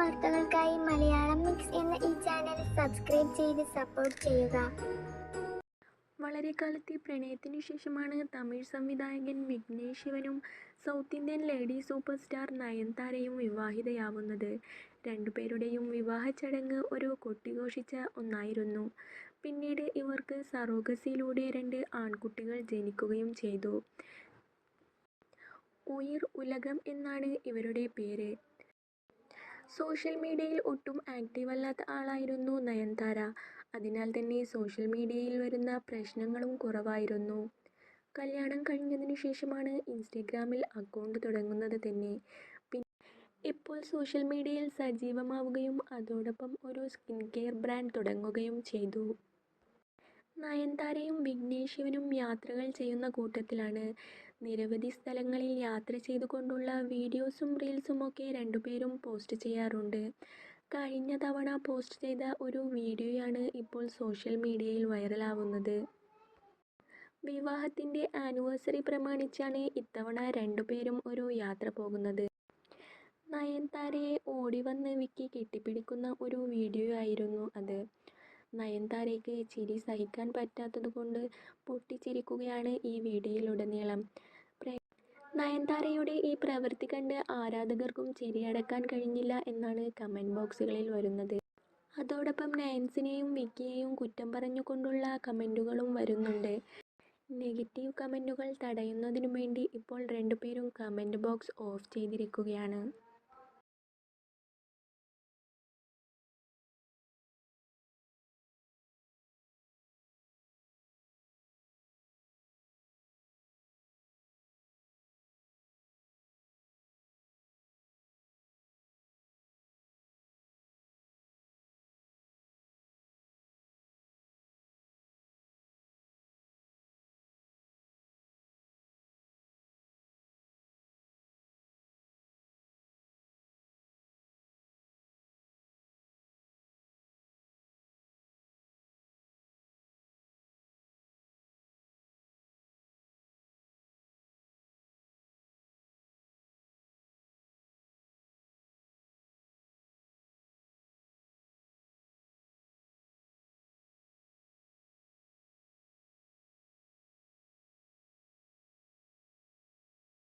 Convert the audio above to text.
വാർത്തകൾക്കായി മലയാളം മിക്സ് എന്ന ഈ ചാനൽ സബ്സ്ക്രൈബ് ചെയ്ത് സപ്പോർട്ട് ചെയ്യുക വളരെ കാലത്തെ പ്രണയത്തിനു ശേഷമാണ് തമിഴ് സംവിധായകൻ വിഘ്നേഷ് ശിവനും south Indian lady super star നയൻതാരയും വിവാഹിതയാവുന്നത്. രണ്ടുപേരുടെയും വിവാഹ ചടങ്ങ് ഒരു കൊട്ടിഘോഷിച്ച ഒന്നായിരുന്നു. പിന്നീട് ഇവർക്ക് സറോഗസിയിലൂടെ രണ്ട് ആൺകുട്ടികൾ ജനിക്കുകയും ചെയ്തു. ഉയിർ ഉലകം എന്നാണ് ഇവരുടെ പേര്. സോഷ്യൽ മീഡിയയിൽ ഒട്ടും ആക്റ്റീവ് അല്ലാത്ത ആളായിരുന്നു നയൻതാര. അതിനാൽ തന്നെ സോഷ്യൽ മീഡിയയിൽ വരുന്ന പ്രശ്നങ്ങളും കുറവായിരുന്നു. കല്യാണം കഴിഞ്ഞതിന് ശേഷമാണ് ഇൻസ്റ്റഗ്രാമിൽ അക്കൗണ്ട് തുടങ്ങുന്നത് തന്നെ. പിന്നെ ഇപ്പോൾ സോഷ്യൽ മീഡിയയിൽ സജീവമാവുകയും അതോടൊപ്പം ഒരു സ്കിൻ കെയർ ബ്രാൻഡ് തുടങ്ങുകയും ചെയ്തു. നയൻതാരയും വിഘ്നേഷ് ശിവനും യാത്രകൾ ചെയ്യുന്ന കൂട്ടത്തിലാണ്. നിരവധി സ്ഥലങ്ങളിൽ യാത്ര ചെയ്തുകൊണ്ടുള്ള വീഡിയോസും റീൽസും ഒക്കെ രണ്ടുപേരും പോസ്റ്റ് ചെയ്യാറുണ്ട്. കഴിഞ്ഞ തവണ പോസ്റ്റ് ചെയ്ത ഒരു വീഡിയോയാണ് ഇപ്പോൾ സോഷ്യൽ മീഡിയയിൽ വൈറലാവുന്നത്. വിവാഹത്തിന്റെ ആനിവേഴ്സറി പ്രമാണിച്ചാണ് ഇത്തവണ രണ്ടുപേരും ഒരു യാത്ര പോകുന്നത്. നയൻതാരയെ ഓടി വന്ന് വിക്കി കെട്ടിപ്പിടിക്കുന്ന ഒരു വീഡിയോ ആയിരുന്നു അത്. നയൻതാരയ്ക്ക് ചിരി സഹിക്കാൻ പറ്റാത്തതുകൊണ്ട് പൊട്ടിച്ചിരിക്കുകയാണ് ഈ വീഡിയോയിലുടനീളം. നയൻതാരയുടെ ഈ പ്രവൃത്തി കണ്ട് ആരാധകർക്കും ചിരിയടക്കാൻ കഴിഞ്ഞില്ല എന്നാണ് കമന്റ് ബോക്സുകളിൽ വരുന്നത്. അതോടൊപ്പം നയൻസിനെയും വിക്കിയെയും കുറ്റം പറഞ്ഞുകൊണ്ടുള്ള കമന്റുകളും വരുന്നുണ്ട്. നെഗറ്റീവ് കമന്റുകൾ തടയുന്നതിനു വേണ്ടി ഇപ്പോൾ രണ്ടുപേരും കമന്റ് ബോക്സ് ഓഫ് ചെയ്തിരിക്കുകയാണ്.